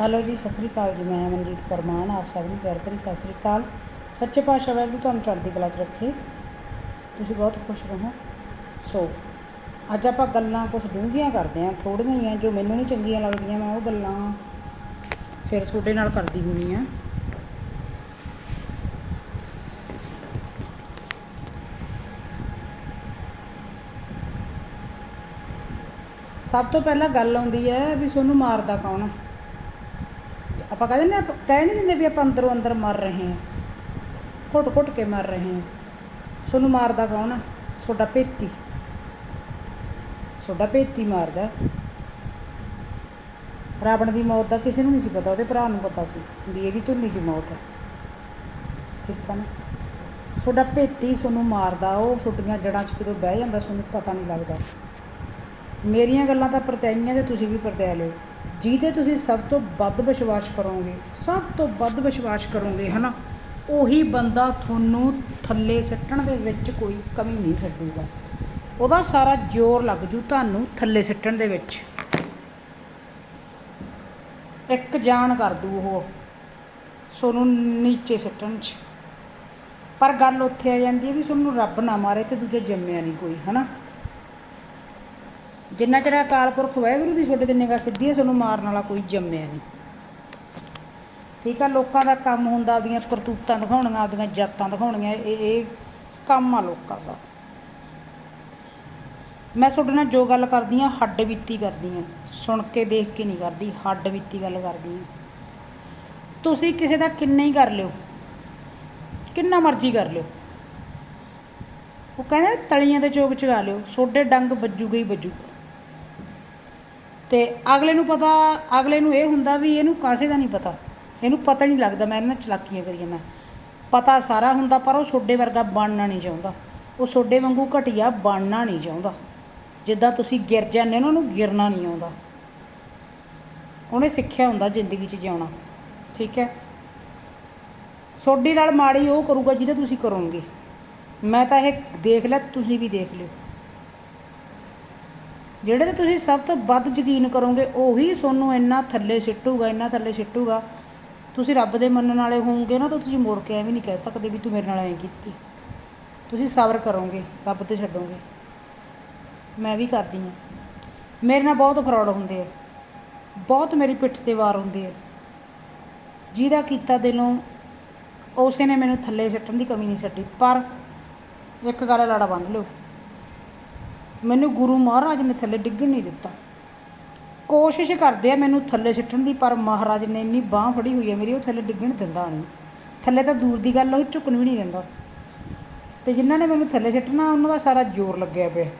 Hello ਜੀ, ਸਤਿ ਸ੍ਰੀ ਅਕਾਲ ਜੀ। ਮੈਂ ਮਨਜੀਤ ਕਰਮਾਨ, ਆਪ ਸਭ ਨੂੰ ਪਿਆਰ ਭਰੀ ਸਤਿ ਸ੍ਰੀ ਅਕਾਲ। ਸੱਚੇ ਪਾਤਸ਼ਾਹ ਵਾਹਿਗੁਰੂ ਤੁਹਾਨੂੰ ਚੜ੍ਹਦੀ ਕਲਾ 'ਚ ਰੱਖੇ। ਤੁਸੀਂ ਬਹੁਤ ਖੁਸ਼ ਰਹੋ। ਸੋ, ਅੱਜ ਆਪਾਂ ਗੱਲਾਂ ਕੁਝ ਡੂੰਘੀਆਂ ਕਰਦੇ ਹਾਂ, ਥੋੜ੍ਹੀਆਂ ਹੀ ਆ ਜੋ ਮੈਨੂੰ ਨਹੀਂ ਚੰਗੀਆਂ ਲੱਗਦੀਆਂ, ਮੈਂ ਉਹ ਗੱਲਾਂ ਫਿਰ ਤੁਹਾਡੇ ਨਾਲ ਕਰਦੀ ਹੁੰਦੀ ਆ ਸਭ ਤੋਂ ਪਹਿਲਾਂ ਗੱਲ ਆਉਂਦੀ ਹੈ ਵੀ ਤੁਹਾਨੂੰ ਮਾਰਦਾ ਕੌਣ ਹੈ? ਆਪਾਂ ਕਹਿੰਦੇ ਨੇ ਕਹਿ ਨਹੀਂ ਦਿੰਦੇ ਵੀ ਆਪਾਂ ਅੰਦਰੋਂ ਅੰਦਰ ਮਰ ਰਹੇ ਹਾਂ। ਘੁੱਟ ਘੁੱਟ ਕੇ ਮਰ ਰਹੇ ਹਾਂ। ਤੁਹਾਨੂੰ ਮਾਰਦਾ ਕੌਣ ਹੈ ਤੁਹਾਡਾ ਭੇਤੀ ਤੁਹਾਡਾ ਭੇਤੀ ਮਾਰਦਾ। ਰਾਵਣ ਦੀ ਮੌਤ ਦਾ ਕਿਸੇ ਨੂੰ ਨਹੀਂ ਸੀ ਪਤਾ, ਉਹਦੇ ਭਰਾ ਨੂੰ ਪਤਾ ਸੀ ਵੀ ਇਹਦੀ ਧੁੰਨੀ 'ਚ ਮੌਤ ਹੈ ਠੀਕ ਹੈ ਨਾ? ਤੁਹਾਡਾ ਭੇਤੀ ਤੁਹਾਨੂੰ ਮਾਰਦਾ, ਉਹ ਤੁਹਾਡੀਆਂ ਜੜਾਂ 'ਚ ਕਿਦੋਂ ਬਹਿ ਜਾਂਦਾ ਤੁਹਾਨੂੰ ਪਤਾ ਨਹੀਂ ਲੱਗਦਾ। ਮੇਰੀਆਂ ਗੱਲਾਂ ਤਾਂ ਪਰਤਿਆਈਆਂ ਤੇ ਤੁਸੀਂ ਵੀ ਪਰਤਿਆ ਲਿਓ। ਜਿਹਦੇ ਤੁਸੀਂ ਸਭ ਤੋਂ ਵੱਧ ਵਿਸ਼ਵਾਸ ਕਰੋਗੇ, ਸਭ ਤੋਂ ਵੱਧ ਵਿਸ਼ਵਾਸ ਕਰੋਗੇ, ਹਨਾ, ਉਹੀ ਬੰਦਾ ਤੁਹਾਨੂੰ ਥੱਲੇ ਸੱਟਣ ਦੇ ਵਿੱਚ ਕੋਈ ਕਮੀ ਨਹੀਂ ਛੱਡੂਗਾ। ਉਹਦਾ ਸਾਰਾ ਜ਼ੋਰ ਲੱਗ ਜੂ ਤੁਹਾਨੂੰ ਥੱਲੇ ਸੱਟਣ ਦੇ ਵਿੱਚ। ਇੱਕ ਜਾਨ ਕਰ ਦੂ ਉਹ, ਸੋਨੂੰ ਨੀਚੇ ਸੱਟਣ 'ਚ। ਪਰ ਗੱਲ ਉੱਥੇ ਆ ਜਾਂਦੀ ਹੈ ਵੀ ਤੁਹਾਨੂੰ ਰੱਬ ਨਾ ਮਾਰੇ ਤੇ ਦੂਜੇ ਜੰਮਿਆ ਨਹੀਂ ਕੋਈ, ਹਨਾ। ਜਿੰਨਾ ਚਿਰ ਅਕਾਲ ਪੁਰਖ ਵਾਹਿਗੁਰੂ ਦੀ ਤੁਹਾਡੇ ਤੇ ਨਿਗਾਹ ਸਿੱਧੀ ਹੈ, ਤੁਹਾਨੂੰ ਮਾਰਨ ਵਾਲਾ ਕੋਈ ਜੰਮਿਆ ਨਹੀਂ। ਠੀਕ ਆ, ਲੋਕਾਂ ਦਾ ਕੰਮ ਹੁੰਦਾ, ਆਪਦੀਆਂ ਕਰਤੂਤਾਂ ਦਿਖਾਉਣੀਆਂ, ਆਪਦੀਆਂ ਜਾਤਾਂ ਦਿਖਾਉਣੀਆਂ, ਇਹ ਇਹ ਕੰਮ ਆ ਲੋਕਾਂ ਦਾ। ਮੈਂ ਤੁਹਾਡੇ ਨਾਲ ਜੋ ਗੱਲ ਕਰਦੀ ਆ ਹੱਡ ਬੀਤੀ ਕਰਦੀ ਆ ਸੁਣ ਕੇ ਦੇਖ ਕੇ ਨਹੀਂ ਕਰਦੀ, ਹੱਡ ਬੀਤੀ ਗੱਲ ਕਰਦੀ ਆ ਤੁਸੀਂ ਕਿਸੇ ਦਾ ਕਿੰਨਾ ਹੀ ਕਰ ਲਿਓ, ਕਿੰਨਾ ਮਰਜ਼ੀ ਕਰ ਲਿਓ। ਉਹ ਕਹਿੰਦੇ ਤਲੀਆਂ ਦੇ ਚੋਕ ਚਗਾ ਲਿਓ ਸੋਡੇ ਡੰਗ ਵੱਜੂਗਾ ਹੀ ਵੱਜੂਗਾ। ਤੇ ਅਗਲੇ ਨੂੰ ਪਤਾ, ਅਗਲੇ ਨੂੰ ਇਹ ਹੁੰਦਾ ਵੀ ਇਹਨੂੰ ਕਾਸੇ ਦਾ ਨਹੀਂ ਪਤਾ। ਇਹਨੂੰ ਪਤਾ ਨਹੀਂ ਲੱਗਦਾ, ਮੈਂ ਇਹਨਾਂ ਚਲਾਕੀਆਂ ਕਰੀਆਂ ਮੈਂ। ਪਤਾ ਸਾਰਾ ਹੁੰਦਾ, ਪਰ ਉਹ ਸੋਡੇ ਵਰਗਾ ਬਣਨਾ ਨਹੀਂ ਚਾਹੁੰਦਾ। ਉਹ ਸੋਡੇ ਵਾਂਗੂ ਘਟੀਆ ਬਣਨਾ ਨਹੀਂ ਚਾਹੁੰਦਾ। ਜਿੱਦਾਂ ਤੁਸੀਂ ਗਿਰ ਜਾਂਦੇ ਹੋ ਉਹਨੂੰ ਗਿਰਨਾ ਨਹੀਂ ਆਉਂਦਾ। ਉਹਨੇ ਸਿੱਖਿਆ ਹੁੰਦਾ ਜ਼ਿੰਦਗੀ 'ਚ ਜਿਉਣਾ, ਠੀਕ ਹੈ? ਸੋਡੀ ਨਾਲ ਮਾੜੀ ਉਹ ਕਰੂਗਾ ਜਿਹਦੇ ਤੁਸੀਂ ਕਰੋਗੇ। ਮੈਂ ਤਾਂ ਇਹ ਦੇਖ ਲਿਆ, ਤੁਸੀਂ ਵੀ ਦੇਖ ਲਿਓ। ਜਿਹੜੇ ਤੇ ਤੁਸੀਂ ਸਭ ਤੋਂ ਵੱਧ ਯਕੀਨ ਕਰੋਗੇ, ਉਹੀ ਤੁਹਾਨੂੰ ਇੰਨਾ ਥੱਲੇ ਸਿੱਟੂਗਾ, ਇੰਨਾ ਥੱਲੇ ਸਿੱਟੂਗਾ। ਤੁਸੀਂ ਰੱਬ ਦੇ ਮੰਨਣ ਵਾਲੇ ਹੋਵੋਗੇ ਨਾ, ਤਾਂ ਤੁਸੀਂ ਮੁੜ ਕੇ ਐਵੇਂ ਨਹੀਂ ਕਹਿ ਸਕਦੇ ਵੀ ਤੂੰ ਮੇਰੇ ਨਾਲ ਐਂ ਕੀਤੀ। ਤੁਸੀਂ ਸਬਰ ਕਰੋਗੇ, ਰੱਬ ਤੇ ਛੱਡੋਗੇ। ਮੈਂ ਵੀ ਕਰਦੀ ਹਾਂ। ਮੇਰੇ ਨਾਲ ਬਹੁਤ ਫਰਾਡ ਹੁੰਦੇ ਆ। ਬਹੁਤ ਮੇਰੀ ਪਿੱਠ ਤੇ ਵਾਰ ਹੁੰਦੇ ਆ। ਜਿਹਦਾ ਕੀਤਾ ਦਿਲੋਂ ਉਸੇ ਨੇ ਮੈਨੂੰ ਥੱਲੇ ਸਿੱਟਣ ਦੀ ਕਮੀ ਨਹੀਂ ਛੱਡੀ। ਪਰ ਇੱਕ ਗੱਲ ਲਾੜਾ ਬੰਨ ਲਿਓ। ਮੈਨੂੰ ਗੁਰੂ ਮਹਾਰਾਜ ਨੇ ਥੱਲੇ ਡਿੱਗਣ ਨਹੀਂ ਦਿੱਤਾ। ਕੋਸ਼ਿਸ਼ ਕਰਦੇ ਆ ਮੈਨੂੰ ਥੱਲੇ ਸਿੱਟਣ ਦੀ, ਪਰ ਮਹਾਰਾਜ ਨੇ ਇੰਨੀ ਬਾਹ ਫੜੀ ਹੋਈ ਹੈ ਮੇਰੀ, ਉਹ ਥੱਲੇ ਡਿੱਗਣ ਦਿੰਦਾ ਨਹੀਂ। ਥੱਲੇ ਤਾਂ ਦੂਰ ਦੀ ਗੱਲ ਉਹ ਝੁਕਣ ਵੀ ਨਹੀਂ ਦਿੰਦਾ। ਤੇ ਜਿਨ੍ਹਾਂ ਨੇ ਮੈਨੂੰ ਥੱਲੇ ਸਿੱਟਣਾ, ਉਹਨਾਂ ਦਾ ਸਾਰਾ ਜ਼ੋਰ ਲੱਗਿਆ ਪਿਆ।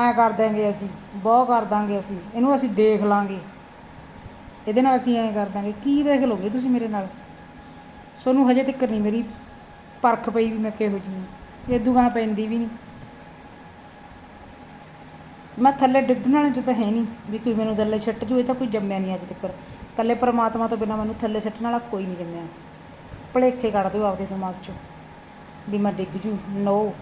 ਐਂ ਕਰ ਦਾਂਗੇ ਅਸੀਂ, ਬਹੁਤ ਕਰ ਦਾਂਗੇ ਅਸੀਂ, ਇਹਨੂੰ ਅਸੀਂ ਦੇਖ ਲਾਂਗੇ। ਇਹਦੇ ਨਾਲ ਅਸੀਂ ਐਂ ਕਰ ਦਾਂਗੇ ਕੀ ਦੇਖ ਲੋਗੇ ਤੁਸੀਂ ਮੇਰੇ ਨਾਲ? ਸੋਨੂੰ ਹਜੇ ਤੱਕ ਨਹੀਂ ਮੇਰੀ ਪਰਖ ਪਈ ਵੀ ਮੈਂ ਕਿਹੋ ਜਿਹੀ ਇਹ ਦੁਗਾ ਪੈਂਦੀ ਵੀ ਨਹੀਂ। ਮੈਂ ਥੱਲੇ ਡਿੱਗਣ ਵਾਲੇ 'ਚ ਤਾਂ ਹੈ ਨਹੀਂ, ਵੀ ਕੋਈ ਮੈਨੂੰ ਥੱਲੇ ਛੱਟ ਜੂ, ਇਹ ਤਾਂ ਕੋਈ ਜੰਮਿਆ ਨਹੀਂ ਅੱਜ ਤੱਕ। ਕੱਲੇ ਪਰਮਾਤਮਾ ਤੋਂ ਬਿਨਾ ਮੈਨੂੰ ਥੱਲੇ ਛੱਟਣ ਵਾਲਾ ਕੋਈ ਨਹੀਂ ਜੰਮਿਆ। ਭਲੇਖੇ ਕੱਢ ਦਿਓ ਆਪਦੇ ਦਿਮਾਗ 'ਚੋਂ, ਵੀ ਮੈਂ ਡਿੱਗ ਜੂ। ਨੋ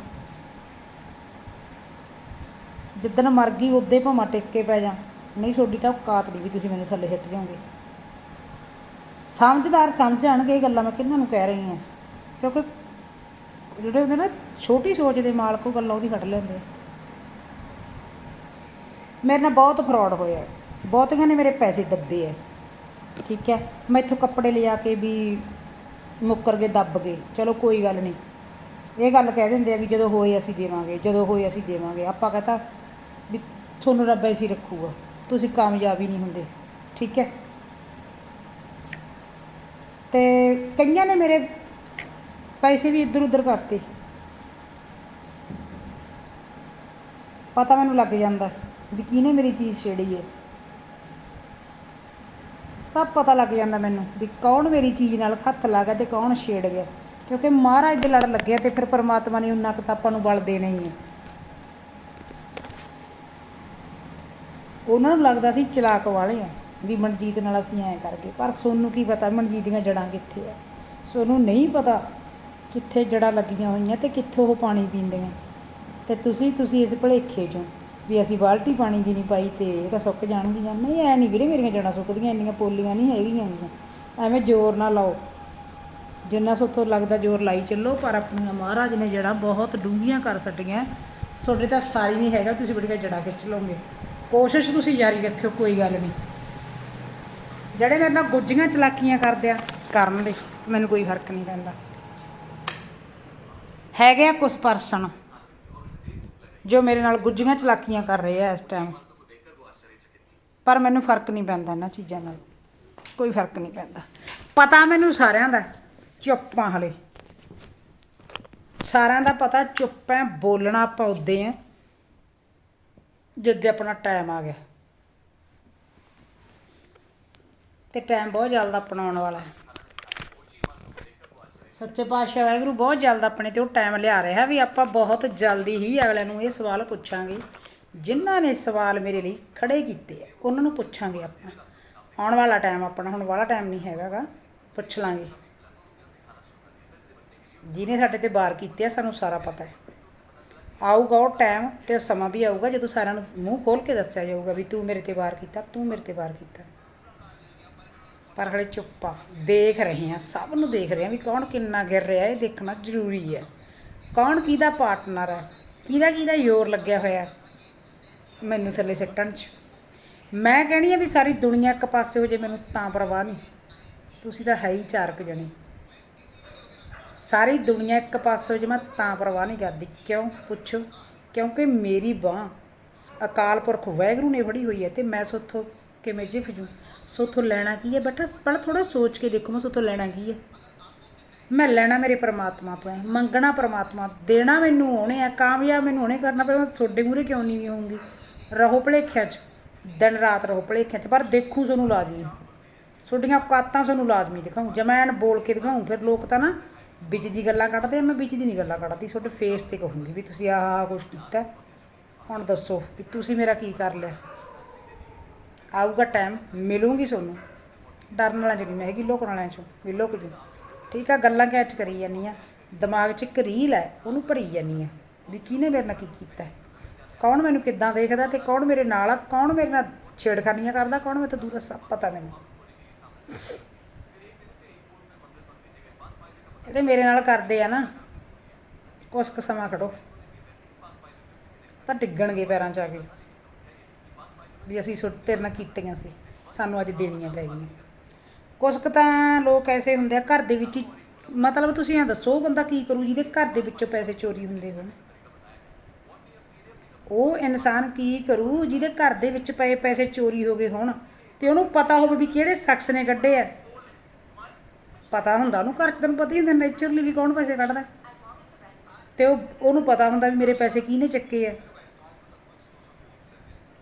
ਜਿੱਦਣ ਮਰ ਗਈ, ਉਦੇ ਭਾਵੇਂ ਟਿਕ ਕੇ ਪੈ ਜਾ। ਨਹੀਂ ਛੋਡੀ ਤਾਂ ਔਕਾਤ ਨਹੀਂ ਵੀ ਤੁਸੀਂ ਮੈਨੂੰ ਥੱਲੇ ਛੱਟ ਜਾਓਗੇ। ਸਮਝਦਾਰ ਸਮਝ ਜਾਣਗੇ ਇਹ ਗੱਲਾਂ ਮੈਂ ਕਿਹਨਾਂ ਨੂੰ ਕਹਿ ਰਹੀ ਹਾਂ। ਕਿਉਂਕਿ ਜਿਹੜੇ ਹੁੰਦੇ ਨਾ, ਛੋਟੀ ਸੋਚ ਦੇ ਮਾਲਕ ਉਹ ਗੱਲਾਂ ਉਹਦੀ ਕੱਢ ਲੈਂਦੇ ਆ। ਮੇਰੇ ਨਾਲ ਬਹੁਤ ਫਰਾਡ ਹੋਇਆ ਬਹੁਤੀਆਂ ਨੇ ਮੇਰੇ ਪੈਸੇ ਦੱਬੇ ਐ ਠੀਕ ਹੈ। ਮੈਂ ਇੱਥੋਂ ਕੱਪੜੇ ਲਿਜਾ ਕੇ ਵੀ ਮੁੱਕਰ ਗਏ, ਦੱਬ ਗਏ। ਚਲੋ ਕੋਈ ਗੱਲ ਨਹੀਂ। ਇਹ ਗੱਲ ਕਹਿ ਦਿੰਦੇ ਆ ਵੀ ਜਦੋਂ ਹੋਏ ਅਸੀਂ ਦੇਵਾਂਗੇ, ਜਦੋਂ ਹੋਏ ਅਸੀਂ ਦੇਵਾਂਗੇ। ਆਪਾਂ ਕਹਤਾ ਵੀ ਤੁਹਾਨੂੰ ਰੱਬ ਐਸੀ ਰੱਖੂਗਾ। ਤੁਸੀਂ ਕਾਮਯਾਬ ਹੀ ਨਹੀਂ ਹੁੰਦੇ। ਠੀਕ ਹੈ। ਤੇ ਕਈਆਂ ਨੇ ਮੇਰੇ ਪੈਸੇ ਵੀ ਇੱਧਰ ਉੱਧਰ ਕਰਤੇ। ਪਤਾ ਮੈਨੂੰ ਲੱਗ ਜਾਂਦਾ। ਵੀ ਕਿਹਨੇ ਮੇਰੀ ਚੀਜ਼ ਛੇੜੀ ਹੈ ਸਭ ਪਤਾ ਲੱਗ ਜਾਂਦਾ ਮੈਨੂੰ ਵੀ ਕੌਣ ਮੇਰੀ ਚੀਜ਼ ਨਾਲ ਹੱਥ ਲਾ ਗਿਆ ਤੇ ਕੌਣ ਛੇੜ ਗਿਆ। ਕਿਉਂਕਿ ਮਹਾਰਾਜ ਦੇ ਲੜ ਲੱਗਿਆ ਤੇ ਫਿਰ ਪਰਮਾਤਮਾ ਨੇ ਉਹਨਾਂ ਕਿਤਾਬਾਂ ਨੂੰ ਬਲ ਦੇਣਾ ਹੀ ਹੈ ਉਹਨਾਂ ਨੂੰ ਲੱਗਦਾ ਸੀ ਚਲਾਕ ਵਾਲੇ ਆ ਵੀ ਮਨਜੀਤ ਨਾਲ ਅਸੀਂ ਐਂ ਕਰਕੇ, ਪਰ ਸੋਨੂੰ ਕੀ ਪਤਾ ਮਨਜੀਤ ਦੀਆਂ ਜੜਾਂ ਕਿੱਥੇ ਆ। ਸੋਨੂੰ ਨਹੀਂ ਪਤਾ ਕਿੱਥੇ ਜੜਾਂ ਲੱਗੀਆਂ ਹੋਈਆਂ ਤੇ ਕਿੱਥੋਂ ਉਹ ਪਾਣੀ ਪੀਂਦੀਆਂ। ਤੇ ਤੁਸੀਂ ਤੁਸੀਂ ਇਸ ਭੁਲੇਖੇ ਚੋਂ ਵੀ ਅਸੀਂ ਬਾਲਟੀ ਪਾਣੀ ਦੀ ਨਹੀਂ ਪਾਈ ਤੇ ਇਹ ਤਾਂ ਸੁੱਕ ਜਾਣਗੀਆਂ। ਨਹੀਂ, ਐ ਨਹੀਂ ਵੀਰੇ ਮੇਰੀਆਂ ਜੜਾਂ ਸੁੱਕਦੀਆਂ, ਇੰਨੀਆਂ ਪੋਲੀਆਂ ਨਹੀਂ ਹੈਗੀਆਂ ਐਵੇਂ ਜ਼ੋਰ ਨਾ ਲਾਓ। ਜਿੰਨਾ ਸੋਥੋਂ ਲੱਗਦਾ ਜ਼ੋਰ ਲਾਈ ਚੱਲੋ, ਪਰ ਆਪਣੀਆਂ ਮਹਾਰਾਜ ਨੇ ਜੜਾਂ ਬਹੁਤ ਡੂੰਘੀਆਂ ਕਰ ਛੱਡੀਆਂ। ਤੁਹਾਡੇ ਤਾਂ ਸਾਰੀ ਨਹੀਂ ਹੈਗਾ, ਤੁਸੀਂ ਬੜੀਆਂ ਜੜਾਂ ਖਿੱਚ ਲਓਗੇ। ਕੋਸ਼ਿਸ਼ ਤੁਸੀਂ ਜਾਰੀ ਰੱਖਿਓ, ਕੋਈ ਗੱਲ ਨਹੀਂ। ਜਿਹੜੇ ਮੇਰੇ ਨਾਲ ਗੁੱਜੀਆਂ ਚਲਾਕੀਆਂ ਕਰਦੇ ਆ, ਕਰਨ ਦੇ, ਮੈਨੂੰ ਕੋਈ ਫ਼ਰਕ ਨਹੀਂ ਪੈਂਦਾ। ਹੈਗੇ ਆ ਕੁਝ ਪਰਸਨ। ਜੋ ਮੇਰੇ ਨਾਲ ਗੁੱਜੀਆਂ ਚਲਾਕੀਆਂ ਕਰ ਰਹੇ ਆ ਇਸ ਟਾਈਮ ਪਰ ਮੈਨੂੰ ਫ਼ਰਕ ਨਹੀਂ ਪੈਂਦਾ ਇਹਨਾਂ ਚੀਜ਼ਾਂ ਨਾਲ। ਕੋਈ ਫ਼ਰਕ ਨਹੀਂ ਪੈਂਦਾ। ਪਤਾ ਮੈਨੂੰ ਸਾਰਿਆਂ ਦਾ, ਚੁੱਪਾਂ ਹਲੇ। ਸਾਰਿਆਂ ਦਾ ਪਤਾ, ਚੁੱਪ ਹੈ ਬੋਲਣਾ ਪੌਦੇ ਉਦੇ ਆ ਆਪਣਾ ਟਾਈਮ ਆ ਗਿਆ। ਤੇ ਟਾਈਮ ਬਹੁਤ ਜਲਦ ਆਪਣਾ ਆਉਣ ਵਾਲਾ। ਹੈ ਸੱਚੇ ਪਾਤਸ਼ਾਹ ਵਾਹਿਗੁਰੂ ਬਹੁਤ ਜਲਦ ਆਪਣੇ ਤੇ ਉਹ ਟਾਈਮ ਲਿਆ ਰਿਹਾ ਵੀ ਆਪਾਂ ਬਹੁਤ ਜਲਦੀ ਹੀ ਅਗਲਿਆਂ ਨੂੰ ਇਹ ਸਵਾਲ ਪੁੱਛਾਂਗੇ। ਜਿਨ੍ਹਾਂ ਨੇ ਸਵਾਲ ਮੇਰੇ ਲਈ ਖੜੇ ਕੀਤੇ ਆ, ਉਹਨਾਂ ਨੂੰ ਪੁੱਛਾਂਗੇ ਆਪਾਂ। ਆਉਣ ਵਾਲਾ ਟਾਈਮ ਆਪਣਾ, ਹੁਣ ਵਾਲਾ ਟਾਈਮ ਨਹੀਂ ਹੈਗਾਗਾ, ਪੁੱਛ ਲਾਂਗੇ। ਜਿਹਨੇ ਸਾਡੇ ਤੇ ਵਾਰ ਕੀਤੇ ਆ, ਸਾਨੂੰ ਸਾਰਾ ਪਤਾ ਹੈ। ਆਊਗਾ ਉਹ ਟਾਈਮ ਤੇ ਉਹ ਸਮਾਂ ਵੀ ਆਊਗਾ, ਜਦੋਂ ਸਾਰਿਆਂ ਨੂੰ ਮੂੰਹ ਖੋਲ ਕੇ ਦੱਸਿਆ ਜਾਊਗਾ ਵੀ ਤੂੰ ਮੇਰੇ ਤੇ ਵਾਰ ਕੀਤਾ, ਤੂੰ ਮੇਰੇ ਤੇ ਵਾਰ ਕੀਤਾ। ਪਰ ਹਲੇ ਚੁੱਪ ਆ। ਦੇਖ ਰਹੇ ਆ, ਸਭ ਨੂੰ ਦੇਖ ਰਹੇ ਆ ਵੀ ਕੌਣ ਕਿੰਨਾ ਗਿਰ ਰਿਹਾ, ਇਹ ਦੇਖਣਾ ਜ਼ਰੂਰੀ ਹੈ ਕੌਣ ਕਿਹਦਾ ਪਾਰਟਨਰ ਹੈ ਕਿਹਦਾ ਕਿਹਦਾ ਜ਼ੋਰ ਲੱਗਿਆ ਹੋਇਆ, ਮੈਨੂੰ ਥੱਲੇ ਸੱਟਣ 'ਚ। ਮੈਂ ਕਹਿਣੀ ਆ ਵੀ ਸਾਰੀ ਦੁਨੀਆ ਇੱਕ ਪਾਸੇ ਹੋ ਜੇ, ਮੈਨੂੰ ਤਾਂ ਪਰਵਾਹ ਨਹੀਂ। ਤੁਸੀਂ ਤਾਂ ਹੈ ਹੀ ਚਾਰਕ ਜਣੇ। ਸਾਰੀ ਦੁਨੀਆ ਇੱਕ ਪਾਸੇ ਹੋ ਜੇ, ਮੈਂ ਤਾਂ ਪਰਵਾਹ ਨਹੀਂ ਕਰਦੀ। ਕਿਉਂ? ਪੁੱਛੋ। ਕਿਉਂਕਿ ਮੇਰੀ ਬਾਹ ਅਕਾਲ ਪੁਰਖ ਵਾਹਿਗੁਰੂ ਨੇ ਫੜੀ ਹੋਈ ਹੈ ਤੇ ਮੈਂ ਸੋਥੋਂ ਕਿਵੇਂ ਜਿਫ ਸੋ ਸੋਥੋਂ ਲੈਣਾ ਕੀ ਹੈ? ਬੇਟਾ ਪਰ ਥੋੜਾ ਸੋਚ ਕੇ ਦੇਖੋ ਮੈਂ ਸੋਥੋਂ ਲੈਣਾ ਕੀ ਹੈ। ਮੈਂ ਲੈਣਾ ਮੇਰੇ ਪਰਮਾਤਮਾ ਤੋਂ ਹੈ, ਮੰਗਣਾ ਪਰਮਾਤਮਾ, ਦੇਣਾ ਮੈਨੂੰ ਉਹਨੇ ਆ ਕਾਮਯਾਬ ਮੈਨੂੰ ਉਹਨੇ ਕਰਨਾ ਪਰ ਮੈਂ ਤੁਹਾਡੇ ਮੂਹਰੇ ਕਿਉਂ ਨਹੀਂ ਹੋਊਂਗੀ? ਰਹੋ ਭਲੇਖਿਆਂ 'ਚ, ਦਿਨ ਰਾਤ ਰਹੋ ਭਲੇਖਿਆਂ 'ਚ, ਪਰ ਦੇਖੂ ਤੁਹਾਨੂੰ ਲਾਜ਼ਮੀ। ਤੁਹਾਡੀਆਂ ਔਕਾਤਾਂ ਤੁਹਾਨੂੰ ਲਾਜ਼ਮੀ ਦਿਖਾਉਂ ਜਮੈਨ ਬੋਲ ਕੇ ਦਿਖਾਉਂ, ਫਿਰ ਲੋਕ ਤਾਂ ਨਾ ਵਿੱਚ ਦੀ ਗੱਲਾਂ ਕੱਢਦੇ ਆ, ਮੈਂ ਵਿੱਚ ਦੀ ਨਹੀਂ ਗੱਲਾਂ ਕੱਢਦੀ, ਤੁਹਾਡੇ ਫੇਸ ਤੇ ਕਹੂੰਗੀ ਵੀ ਤੁਸੀਂ ਆਹ ਆਹ ਕੁਛ ਕੀਤਾ। ਹੁਣ ਦੱਸੋ ਵੀ ਤੁਸੀਂ ਮੇਰਾ ਕੀ ਕਰ ਲਿਆ? ਆਊਗਾ ਟਾਈਮ ਮਿਲੂਗੀ ਤੁਹਾਨੂੰ। ਡਰਨ ਵਾਲਾ ਜਿਹੜੀ ਮੈਂ ਹੈਗੀ ਲੋਕਣ ਵਾਲਿਆਂ ਚੋਂ, ਵੀ ਲੁਕ ਜੂ। ਠੀਕ ਆ, ਗੱਲਾਂ ਕੈਚ ਕਰੀ ਜਾਂਦੀ ਆ? ਦਿਮਾਗ 'ਚ ਇੱਕ ਰੀਲ ਹੈ ਉਹਨੂੰ ਭਰੀ ਜਾਂਦੀ ਆ, ਵੀ ਕਿਹਨੇ ਮੇਰੇ ਨਾਲ ਕੀ ਕੀਤਾ ਹੈ? ਕੌਣ ਮੈਨੂੰ ਕਿੱਦਾਂ ਦੇਖਦਾ ਤੇ ਕੌਣ ਮੇਰੇ ਨਾਲ ਆ, ਕੌਣ ਮੇਰੇ ਨਾਲ ਛੇੜਖਾਨੀਆਂ ਕਰਦਾ, ਕੌਣ ਮੇਰੇ ਤਾਂ ਦੂਰ ਸਭ ਪਤਾ ਮੈਨੂੰ। ਜਿਹੜੇ ਮੇਰੇ ਨਾਲ ਕਰਦੇ ਆ ਨਾ, ਕੁਛ ਕੁ ਸਮਾਂ ਖੜੋ। ਤਾਂ ਡਿੱਗਣਗੇ ਪੈਰਾਂ 'ਚ ਆ ਕੇ। ਵੀ ਅਸੀਂ ਸੁੱਟ ਤੇਰੇ ਨਾਲ ਕੀਤੀਆਂ ਸੀ, ਸਾਨੂੰ ਅੱਜ ਦੇਣੀਆਂ ਪੈ ਗਈਆਂ। ਕੁਛ ਕੁ ਤਾਂ ਲੋਕ ਐਸੇ ਹੁੰਦੇ ਆ, ਘਰ ਦੇ ਵਿੱਚ ਹੀ ਮਤਲਬ ਤੁਸੀਂ ਇਹ ਦੱਸੋ ਉਹ ਬੰਦਾ ਕੀ ਕਰੂ ਜਿਹਦੇ ਘਰ ਦੇ ਵਿੱਚੋਂ ਪੈਸੇ ਚੋਰੀ ਹੁੰਦੇ ਹੋਣ। ਉਹ ਇਨਸਾਨ ਕੀ ਕਰੂ ਜਿਹਦੇ ਘਰ ਦੇ ਵਿੱਚ ਪਏ ਪੈਸੇ ਚੋਰੀ ਹੋ ਗਏ ਹੋਣ ਤੇ ਉਹਨੂੰ ਪਤਾ ਹੋਵੇ ਵੀ ਕਿਹੜੇ ਸ਼ਖਸ ਨੇ ਕੱਢੇ ਆ। ਪਤਾ ਹੁੰਦਾ ਉਹਨੂੰ, ਘਰ 'ਚ ਤੈਨੂੰ ਪਤਾ ਹੀ ਹੁੰਦਾ ਨੇਚਰਲੀ ਵੀ ਕੌਣ ਪੈਸੇ ਕੱਢਦਾ। ਤੇ ਉਹ ਉਹਨੂੰ ਪਤਾ ਹੁੰਦਾ ਵੀ ਮੇਰੇ ਪੈਸੇ ਕਿਹਨੇ ਚੱਕੇ ਆ।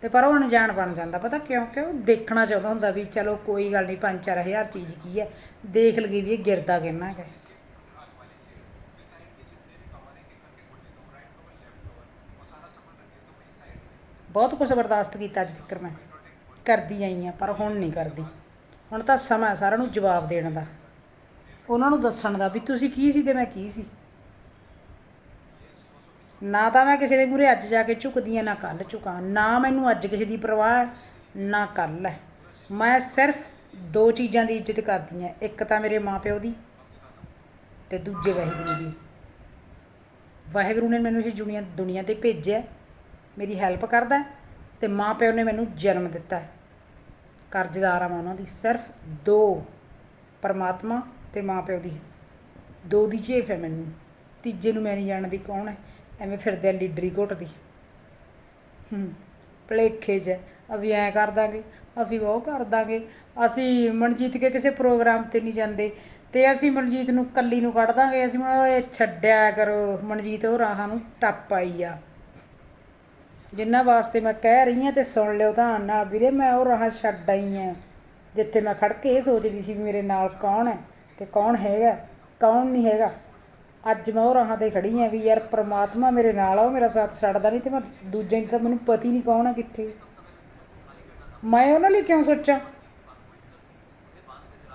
ਤੇ ਪਰ ਉਹ ਅਣਜਾਣ ਬਣ ਜਾਂਦਾ, ਪਤਾ ਕਿਉਂ? ਕਿ ਉਹ ਦੇਖਣਾ ਚਾਹੁੰਦਾ ਹੁੰਦਾ ਵੀ ਚਲੋ ਕੋਈ ਗੱਲ ਨਹੀਂ 5-4000 ਚੀਜ਼ ਕੀ ਹੈ, ਦੇਖ ਲਗੀ ਵੀ ਇਹ ਗਿਰਦਾ ਕਿੰਨਾ ਹੈ। ਬਹੁਤ ਕੁਝ ਬਰਦਾਸ਼ਤ ਕੀਤਾ ਅੱਜ ਤੱਕ ਮੈਂ, ਕਰਦੀ ਆਈ ਆ ਪਰ ਹੁਣ ਨਹੀਂ ਕਰਦੀ। ਹੁਣ ਤਾਂ ਸਮਾਂ ਸਾਰਿਆਂ ਨੂੰ ਜਵਾਬ ਦੇਣ ਦਾ, ਉਹਨਾਂ ਨੂੰ ਦੱਸਣ ਦਾ ਵੀ ਤੁਸੀਂ ਕੀ ਸੀ ਤੇ ਮੈਂ ਕੀ ਸੀ। ਨਾ ਤਾਂ ਮੈਂ ਕਿਸੇ ਦੇ ਮੂਹਰੇ ਅੱਜ ਜਾ ਕੇ ਝੁਕਦੀ ਆ ਨਾ ਕੱਲ ਝੁਕਾਂ ਨਾ ਮੈਨੂੰ ਅੱਜ ਕਿਸੇ ਦੀ ਪਰਵਾਹ ਨਾ ਕੱਲ ਹੈ। ਮੈਂ ਸਿਰਫ ਦੋ ਚੀਜ਼ਾਂ ਦੀ ਇੱਜ਼ਤ ਕਰਦੀ ਆ ਇੱਕ ਤਾਂ ਮੇਰੇ ਮਾਪਿਓ ਦੀ ਤੇ ਦੂਜੇ ਵਾਹਿਗੁਰੂ ਦੀ। ਵਾਹਿਗੁਰੂ ਨੇ ਮੈਨੂੰ ਇਸ ਦੁਨੀਆ ਦੁਨੀਆ ਤੇ ਭੇਜਿਆ ਮੇਰੀ ਹੈਲਪ ਕਰਦਾ ਹੈ, ਤੇ ਮਾਪਿਓ ਨੇ ਮੈਨੂੰ ਜਨਮ ਦਿੱਤਾ ਹੈ। ਕਰਜ਼ਦਾਰ ਆ ਮੈਂ ਉਹਨਾਂ ਦੀ ਸਿਰਫ ਦੋ ਪਰਮਾਤਮਾ ਤੇ ਮਾਪਿਓ ਦੀ। ਦੋ ਦੀ ਝੇਫ ਹੈ ਮੈਨੂੰ ਤੀਜੇ ਨੂੰ ਮੈਂ ਨਹੀਂ ਜਾਣਦੀ ਕੌਣ ਹੈ। ਐਵੇਂ ਫਿਰਦੇ ਆ ਲੀਡਰੀ ਘੁੱਟਦੀ। ਹੂੰ, ਭਲੇਖੇ 'ਚ। ਅਸੀਂ ਐਂ ਕਰ ਦਾਂਗੇ, ਅਸੀਂ ਉਹ ਕਰ ਦਾਂਗੇ। ਅਸੀਂ ਮਨਜੀਤ ਕੇ ਕਿਸੇ ਪ੍ਰੋਗਰਾਮ ਤੇ ਨਹੀਂ ਜਾਂਦੇ ਤੇ ਅਸੀਂ ਮਨਜੀਤ ਨੂੰ ਕੱਲੀ ਨੂੰ ਕੱਢ ਦਾਂਗੇ। ਅਸੀਂ ਮੈਂ ਓਏ ਛੱਡਿਆ ਕਰੋ, ਮਨਜੀਤ ਉਹ ਰਾਹਾਂ ਨੂੰ ਟੱਪ ਆਈ ਆ। ਜਿੰਨਾ ਵਾਸਤੇ ਮੈਂ ਕਹਿ ਰਹੀ ਹਾਂ ਤੇ ਸੁਣ ਲਿਓ ਧਿਆਨ ਨਾਲ ਵੀਰੇ, ਮੈਂ ਉਹ ਰਾਹਾਂ ਛੱਡ ਆਈ ਆ। ਜਿੱਥੇ ਮੈਂ ਖੜ ਕੇ ਇਹ ਸੋਚਦੀ ਸੀ ਵੀ ਮੇਰੇ ਨਾਲ ਕੌਣ ਹੈ ਤੇ ਕੌਣ ਹੈਗਾ, ਕੌਣ ਨਹੀਂ ਹੈਗਾ। ਅੱਜ ਮੈਂ ਉਹ ਰਾਹਾਂ ਤੇ ਖੜੀ ਆ ਵੀ ਯਾਰ ਪ੍ਰਮਾਤਮਾ ਮੇਰੇ ਨਾਲ ਆ, ਉਹ ਮੇਰਾ ਸਾਥ ਛੱਡਦਾ ਨਹੀਂ ਤੇ ਮੈਂ ਦੂਜੇ ਦੀ ਤਾਂ ਮੈਨੂੰ ਪਤੀ ਨਹੀਂ ਕੌਣ ਆ ਕਿੱਥੇ। ਮੈਂ ਉਹਨਾਂ ਲਈ ਕਿਉਂ ਸੋਚਾਂ?